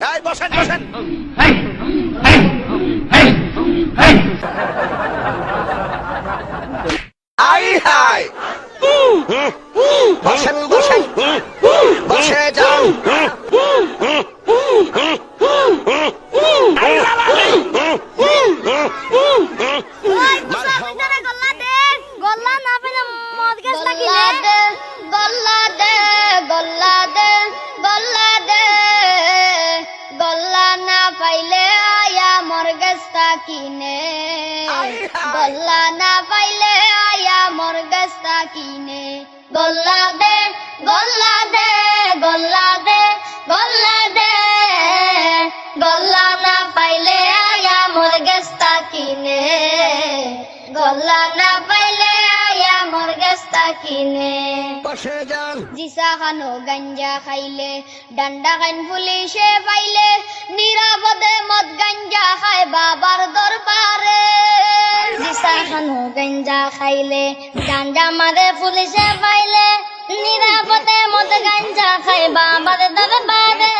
এই বসেন বসেন। আই হাই বসেন বসেন। বসে যান। কিনে। গল্লা না পাইলে আয়া মর গস্তা কিনে। গল্লা দে গল্লা দে গল্লা দে গল্লা দে। গল্লা না পাইলে আয়া মর গস্তা কিনে। গল্লা না পাইলে আয়া মর গস্তা কিনে। জিসা খানো গাঞ্জা খাইলে ডান্ডা খান পুলিশে পাইলে নিরাপদে গাঞ্জা খাইলে গাঞ্জা মারে পুলিশে পাইলে নিরাপদে মদ গাঞ্জা খায় বাবার দরবারে।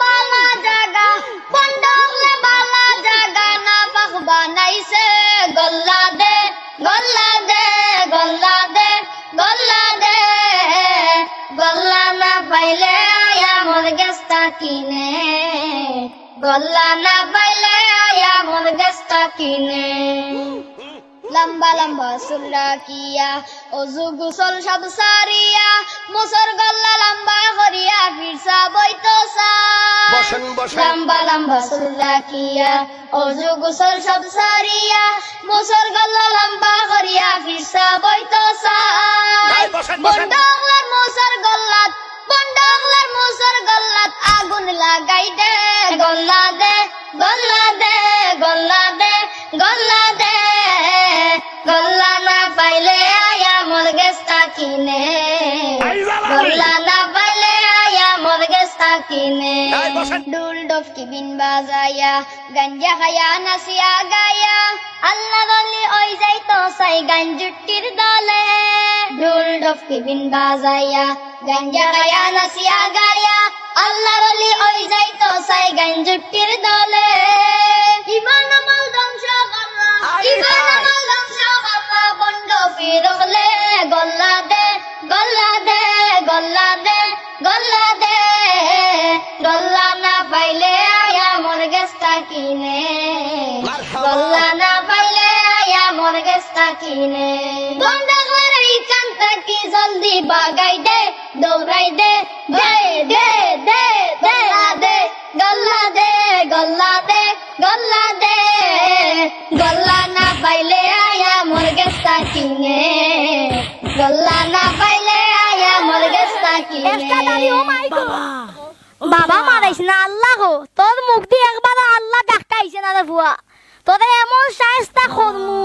বালা জাগা বন্ড হলে বালা জাগা না পাখ বানাইছে গল্লা দে গল্লা দে গল্লা দে গল্লা দে গল্লা না পাইলে আয়া মোর গস্তা কিনে। গল্লা না পাইলে আয়া মোর গস্তা কিনে। লম্বা লম্বা সুল্লা কিয়া অজু গুসল সব সারিয়া মুসর গল্লা লম্বা করিয়া ফিরসা বইতো সা বসেন বসেন। লম্বা লম্বা সুল্লা কিয়া অজু গুসল সব সারিয়া মুসর গল্লা লম্বা করিয়া ফিরসা বইতো। বন্ডংলার মুসর গল্লাত বন্ডংলার মুসর গল্লাত আগুন লাগাই দে গল্লা দে গল্লা দে গল্লা দে গল্লা দে। কিনে। গল্লা না পাইলে আয়া মোর গেস্তা কিনে। ডুল ডফকি বিন বাজায়া গঞ্জা খায়া নাসিয়া গায়া। আল্লাহ বলি ওই যাই তো সাই গঞ্জুটির দলে। ডুল ডফকি বিন বাজায়া গঞ্জা খায়া নাসিয়া গায়া। আল্লাহ বলি ওই যাই তো সাই গঞ্জুটির দলে। ইমান আমল ধ্বংস করলা ইমান আমল ধ্বংস করলা বন্ধ ফিরলে গল্লা দে গল্লা দে গল্লা দে গল্লা দে। গল্লা না পাইলে আয়া মোর গেস্তা কিনে গল্লা না পাইলে আয়া মোর গেস্তা কিনে। বন্ধ করে কান্তা কি জলদি বাগাই দে দৌড়াই দে। দে দে দে গল্লা দে গল্লা দে গল্লা দে গল্লা দে। গল্লা গল্লা না পাইলে আয়া মোর গেস্তা একটা কিনে বাবা। মারাইছে না আল্লাহ গো। তোর মুখ দিয়ে একবার আল্লাহ ডাকাইছে না রে বুয়া তোরে এমন সাহসটা করমু।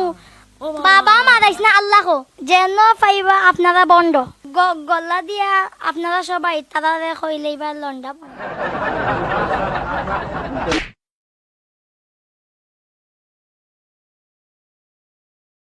বাবা। মারাইছে না আল্লাহ গো। যেন পাইবা আপনারা বন্ধ। গ- গলা দিয়া আপনারা সবাই তারা কইলে এবার লন্ডা